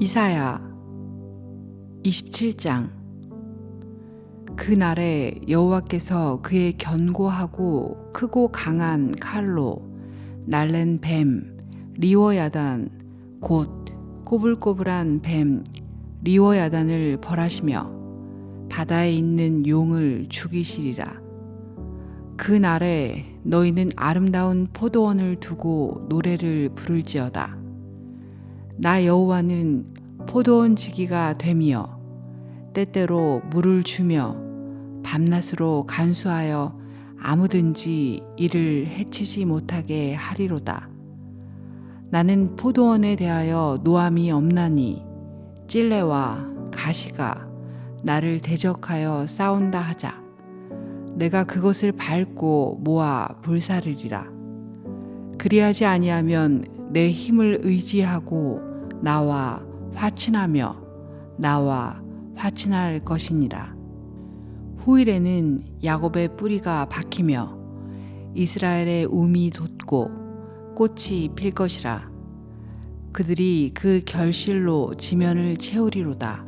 이사야 27장. 그 날에 여호와께서 그의 견고하고 크고 강한 칼로 날랜 뱀 리워야단 곧 꼬불꼬불한 뱀 리워야단을 벌하시며 바다에 있는 용을 죽이시리라. 그 날에 너희는 아름다운 포도원을 두고 노래를 부를지어다 나 여호와는 포도원 지기가 되며 때때로 물을 주며 밤낮으로 간수하여 아무든지 이를 해치지 못하게 하리로다. 나는 포도원에 대하여 노함이 없나니 찔레와 가시가 나를 대적하여 싸운다 하자. 내가 그것을 밟고 모아 불사르리라. 그리하지 아니하면 내 힘을 의지하고 나와 화친하며 나와 화친할 것이니라. 후일에는 야곱의 뿌리가 박히며 이스라엘의 움이 돋고 꽃이 필 것이라. 그들이 그 결실로 지면을 채우리로다.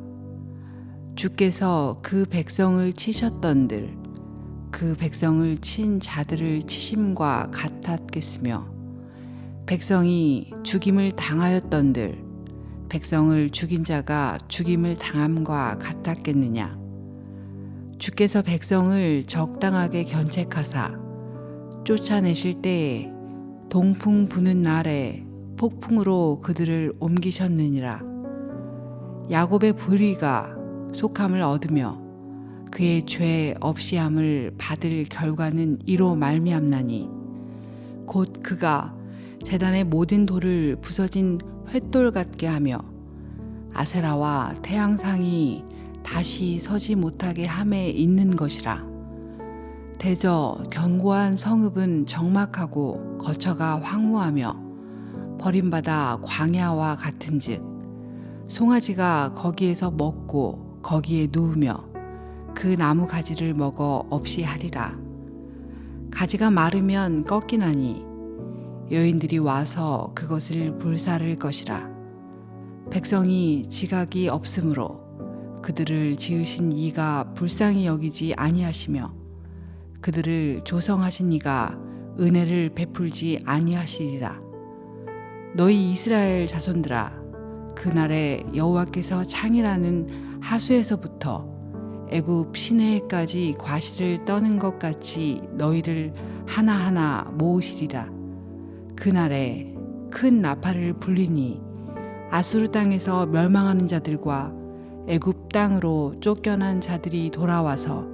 주께서 그 백성을 치셨던들 그 백성을 친 자들을 치심과 같았겠으며 백성이 죽임을 당하였던들 백성을 죽인 자가 죽임을 당함과 같았겠느냐? 주께서 백성을 적당하게 견책하사 쫓아내실 때에 동풍 부는 날에 폭풍으로 그들을 옮기셨느니라. 야곱의 불의가 속함을 얻으며 그의 죄 없이함을 받을 결과는 이로 말미암나니 곧 그가 재단의 모든 돌을 부서진 횃돌 같게 하며 아세라와 태양상이 다시 서지 못하게 함에 있는 것이라. 대저 견고한 성읍은 적막하고 거처가 황무하며 버림받아 광야와 같은즉 송아지가 거기에서 먹고 거기에 누우며 그 나무 가지를 먹어 없이 하리라. 가지가 마르면 꺾이나니 여인들이 와서 그것을 불사를 것이라. 백성이 지각이 없으므로 그들을 지으신 이가 불쌍히 여기지 아니하시며 그들을 조성하신 이가 은혜를 베풀지 아니하시리라. 너희 이스라엘 자손들아 그날에 여호와께서 창이라는 하수에서부터 애굽 시내까지 과실을 떠는 것 같이 너희를 하나하나 모으시리라. 그날에 큰 나팔을 불리니 아수르 땅에서 멸망하는 자들과 애굽 땅으로 쫓겨난 자들이 돌아와서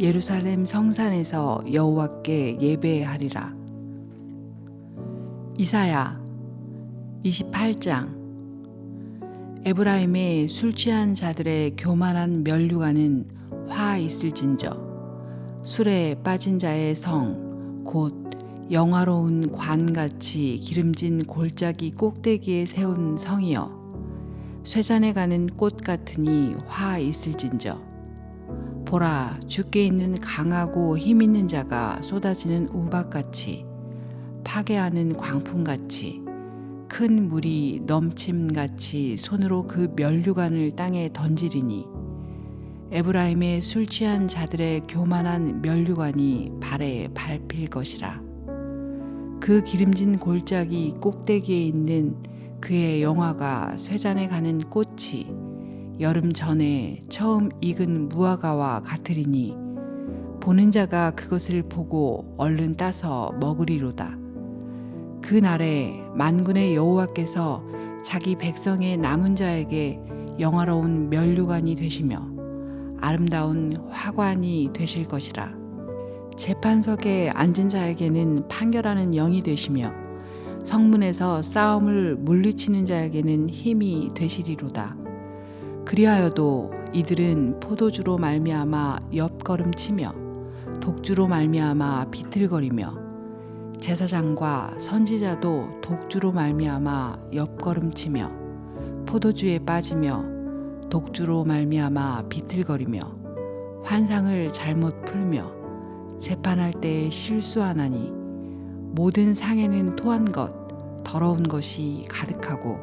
예루살렘 성산에서 여호와께 예배하리라. 이사야 28장 에브라임의 술 취한 자들의 교만한 면류관은 화 있을진저 술에 빠진 자의 성 곧 영화로운 관같이 기름진 골짜기 꼭대기에 세운 성이여 쇠잔에 가는 꽃 같으니 화 있을진저. 보라 죽게 있는 강하고 힘 있는 자가 쏟아지는 우박같이 파괴하는 광풍같이 큰 물이 넘침같이 손으로 그 면류관을 땅에 던지리니 에브라임의 술 취한 자들의 교만한 면류관이 발에 밟힐 것이라 그 기름진 골짜기 꼭대기에 있는 그의 영화가 쇠잔에 가는 꽃이 여름 전에 처음 익은 무화과와 같으리니 보는 자가 그것을 보고 얼른 따서 먹으리로다. 그 날에 만군의 여호와께서 자기 백성의 남은 자에게 영화로운 면류관이 되시며 아름다운 화관이 되실 것이라. 재판석에 앉은 자에게는 판결하는 영이 되시며 성문에서 싸움을 물리치는 자에게는 힘이 되시리로다. 그리하여도 이들은 포도주로 말미암아 옆걸음치며 독주로 말미암아 비틀거리며 제사장과 선지자도 독주로 말미암아 옆걸음치며 포도주에 빠지며 독주로 말미암아 비틀거리며 환상을 잘못 풀며 재판할 때에 실수하나니 모든 상에는 토한 것 더러운 것이 가득하고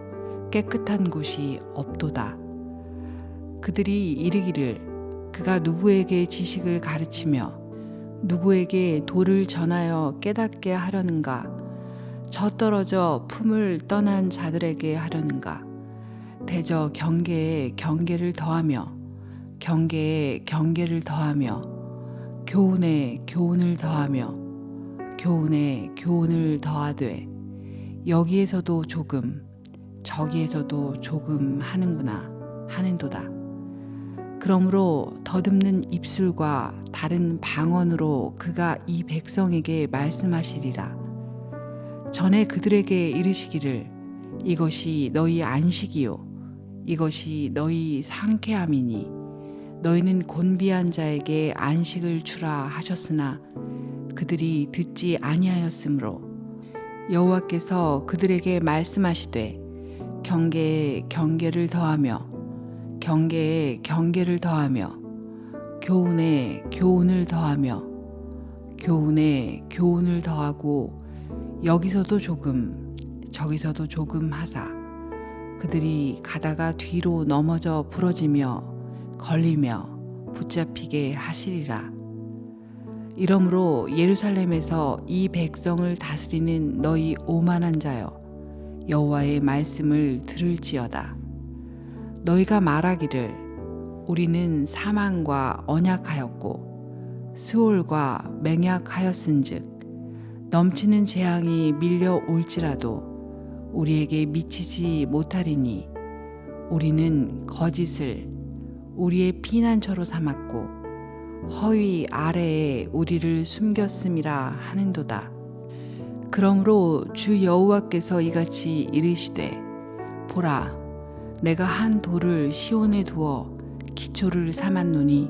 깨끗한 곳이 없도다. 그들이 이르기를 그가 누구에게 지식을 가르치며 누구에게 도를 전하여 깨닫게 하려는가 저 떨어져 품을 떠난 자들에게 하려는가 대저 경계에 경계를 더하며 경계에 경계를 더하며 교훈에 교훈을 더하며 교훈에 교훈을 더하되 여기에서도 조금 저기에서도 조금 하는구나 하는도다. 그러므로 더듬는 입술과 다른 방언으로 그가 이 백성에게 말씀하시리라. 전에 그들에게 이르시기를 이것이 너희 안식이요 이것이 너희 상쾌함이니 너희는 곤비한 자에게 안식을 주라 하셨으나 그들이 듣지 아니하였으므로 여호와께서 그들에게 말씀하시되 경계에 경계를 더하며 경계에 경계를 더하며 교훈에 교훈을 더하며 교훈에 교훈을 더하고 여기서도 조금 저기서도 조금 하사 그들이 가다가 뒤로 넘어져 부러지며 걸리며 붙잡히게 하시리라. 이러므로 예루살렘에서 이 백성을 다스리는 너희 오만한 자여 여호와의 말씀을 들을지어다. 너희가 말하기를 우리는 사망과 언약하였고 스올과 맹약하였은즉 넘치는 재앙이 밀려올지라도 우리에게 미치지 못하리니 우리는 거짓을 우리의 피난처로 삼았고 허위 아래에 우리를 숨겼음이라 하는도다. 그러므로 주 여호와께서 이같이 이르시되 보라 내가 한 돌을 시온에 두어 기초를 삼았노니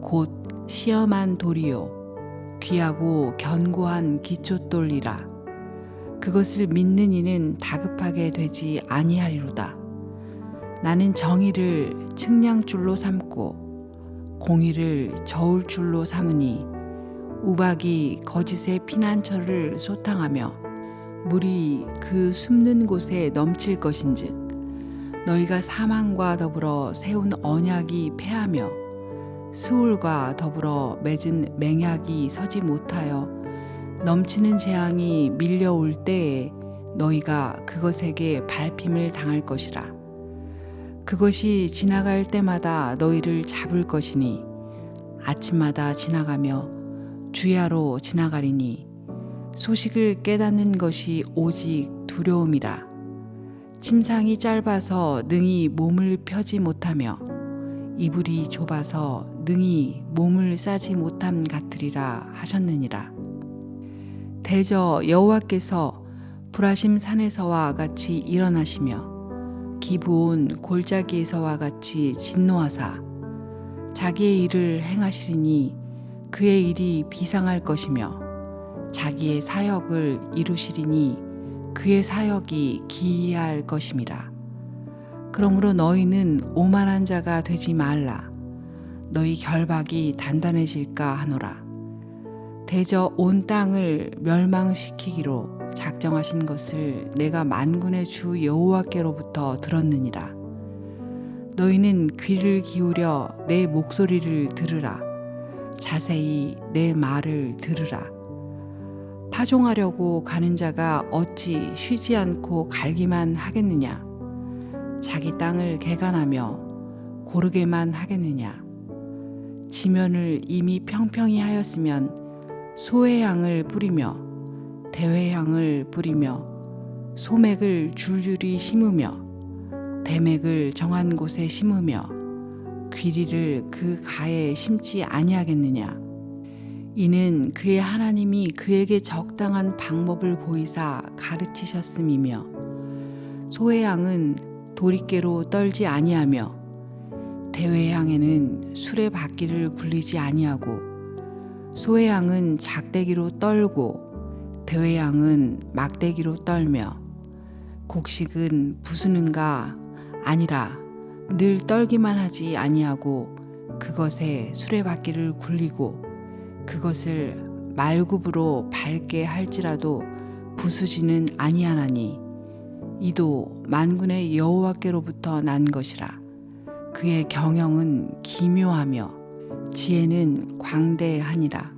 곧 시험한 돌이요 귀하고 견고한 기초돌이라 그것을 믿는 이는 다급하게 되지 아니하리로다 나는 정의를 측량줄로 삼고 공의를 저울줄로 삼으니 우박이 거짓의 피난처를 소탕하며 물이 그 숨는 곳에 넘칠 것인즉 너희가 사망과 더불어 세운 언약이 패하며 수울과 더불어 맺은 맹약이 서지 못하여 넘치는 재앙이 밀려올 때에 너희가 그것에게 밟힘을 당할 것이라. 그것이 지나갈 때마다 너희를 잡을 것이니 아침마다 지나가며 주야로 지나가리니 소식을 깨닫는 것이 오직 두려움이라. 침상이 짧아서 능히 몸을 펴지 못하며 이불이 좁아서 능히 몸을 싸지 못함 같으리라 하셨느니라. 대저 여호와께서 불하심 산에서와 같이 일어나시며 기부온 골짜기에서와 같이 진노하사 자기의 일을 행하시리니 그의 일이 비상할 것이며 자기의 사역을 이루시리니 그의 사역이 기이할 것임이라. 그러므로 너희는 오만한 자가 되지 말라. 너희 결박이 단단해질까 하노라. 대저 온 땅을 멸망시키기로 작정하신 것을 내가 만군의 주 여호와께로부터 들었느니라. 너희는 귀를 기울여 내 목소리를 들으라. 자세히 내 말을 들으라. 파종하려고 가는 자가 어찌 쉬지 않고 갈기만 하겠느냐? 자기 땅을 개간하며 고르게만 하겠느냐? 지면을 이미 평평히 하였으면 소회향을 뿌리며 대회향을 뿌리며 소맥을 줄줄이 심으며 대맥을 정한 곳에 심으며 귀리를 그 가에 심지 아니하겠느냐? 이는 그의 하나님이 그에게 적당한 방법을 보이사 가르치셨음이며 소의 양은 도리깨로 떨지 아니하며 대회의 양에는 술의 바퀴를 굴리지 아니하고 소의 양은 작대기로 떨고 대회 양은 막대기로 떨며 곡식은 부수는가 아니라 늘 떨기만 하지 아니하고 그것에 수레바퀴를 굴리고 그것을 말굽으로 밟게 할지라도 부수지는 아니하나니 이도 만군의 여호와께로부터 난 것이라. 그의 경영은 기묘하며 지혜는 광대하니라